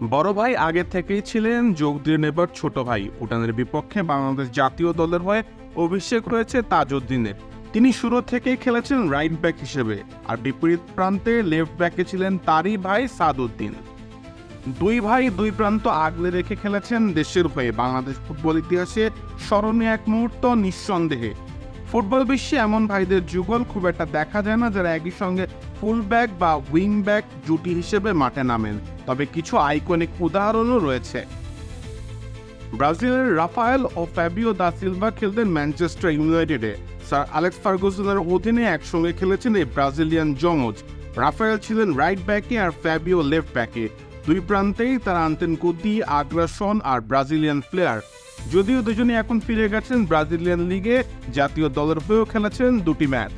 বড় ভাই আগে থেকেই ছিলেন যোগ দিয়ে নেবার ছোট ভাই। ভুটানের বিপক্ষে বাংলাদেশ জাতীয় দলের হয়ে অভিষেক হয়েছে তাজউদ্দিনের। তিনি শুরু থেকেই খেলেছেন রাইট ব্যাক হিসেবে, আর বিপরীত প্রান্তে লেফট ব্যাকে ছিলেন তারই ভাই সাদউদ্দিন। দুই ভাই দুই প্রান্ত আগলে রেখে খেলেছেন দেশের হয়ে। বাংলাদেশ ফুটবল ইতিহাসে স্মরণীয় এক মুহূর্ত নিঃসন্দেহে। ফুটবল বিশ্বে এমন ভাইদের যুগল খুব একটা দেখা যায় না, যারা একই সঙ্গে ফুল ব্যাক বা উইং ব্যাক জুটি হিসেবে মাঠে নামেন। তবে কিছু আইকনিক উদাহরণও রয়েছে। ব্রাজিলের রাফায়েল ও ফ্যাবিও দা সিলভা খেলতেন ম্যানচেস্টার ইউনাইটেডে। স্যার আলেক্স ফার্গুসনের অধীনে একসঙ্গে খেলেছেন এই ব্রাজিলিয়ান জমজ। রাফায়েল ছিলেন রাইট ব্যাকে আর ফ্যাবিও লেফট ব্যাকে দুই প্রান্তেই তারা আনতেন গতি আগ্রাসন আর ব্রাজিলিয়ান প্লেয়ার যদিও দুজনে এখন ফিরে গেছেন ব্রাজিলিয়ান লিগে জাতীয় দলের হয়েও খেলেছেন দুটি ম্যাচ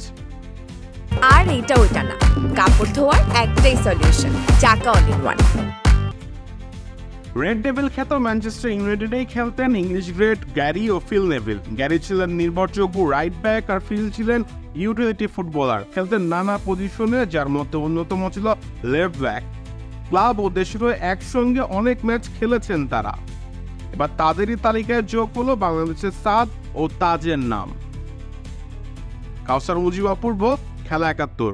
আর এটা ওইটা না। কাপড় ধোয়ার একটাই সলিউশন চাকা all in one red devil খ্যাত ম্যানচেস্টার ইউনাইটেডেই খেলতেন ইংলিশ গ্রেট গ্যারি ও ফিল নেভিল গ্যারি ছিলেন নির্ভরযোগ্য রাইট ব্যাক আর ফিল ছিলেন ইউটিলিটি ফুটবলার খেলতেন নানা পজিশনে যার মধ্যে অন্যতম ছিল লেফট ব্যাক ক্লাব ও দেশের একসঙ্গে অনেক ম্যাচ খেলেছেন তারা। এবার তাদেরই তালিকায় যোগ হলো বাংলাদেশের সাদ ও তাজের নাম। কাউসার মুজিব অপূর্ব খেলা একাত্তর।